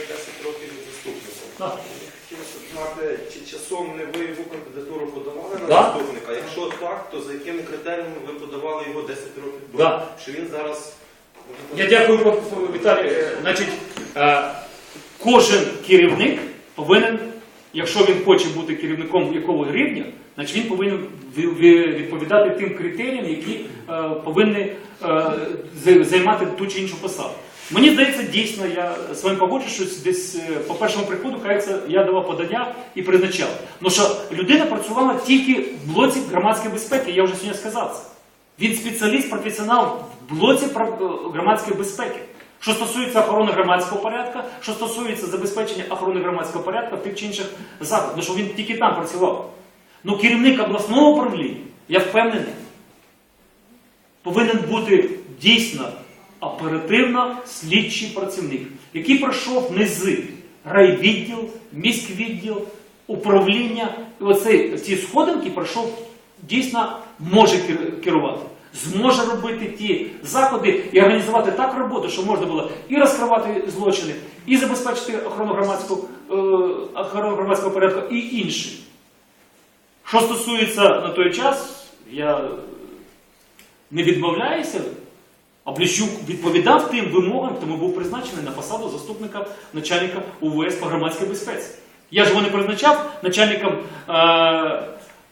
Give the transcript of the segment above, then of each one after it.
10 років від заступника. Хотілося б знати, чи часом не ви його кандидатуру подавали на Да. заступника? Якщо так, то за якими критеріями ви подавали його 10 років тому? Да. Що він зараз... Я дякую, Віталій. Е, Значить, е, кожен керівник повинен, якщо він хоче бути керівником якого рівня, значить він повинен ві- ві- відповідати тим критеріям, які е, повинні е, зай- займати ту чи іншу посаду. Мені здається, дійсно, я з вами погоджуюсь, що десь е, по першому приходу, кажеться, я давав подання і призначав. Ну що людина працювала тільки в блоці громадської безпеки, я вже сьогодні сказав це. Він спеціаліст, професіонал в блоці е, громадської безпеки. Що стосується охорони громадського порядку, що стосується забезпечення охорони громадського порядку в тих чи інших закладах, ну що він тільки там працював. Ну керівник обласного управління, я впевнений, повинен бути дійсно оперативно слідчий працівник, який пройшов низи райвідділ, міськвідділ, управління. І оцей ці сходинки пройшов дійсно може керувати. Зможе робити ті заходи і організувати так роботу, що можна було і розкривати злочини, і забезпечити охорону громадського, е, охорону громадського порядку, і інші. Що стосується на той час, я не відмовляюся. Обліщук відповідав тим вимогам, тому був призначений на посаду заступника начальника УВС по громадській безпеці. Я ж його не призначав начальником е-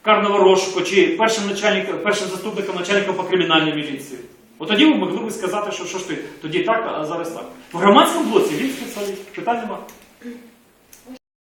карного розшуку чи першим, начальником, першим заступником начальника по кримінальній міліції. От тоді ви могли б сказати, що що ж ти тоді так, а зараз так. В громадському блоці він спеціаліст, питань нема.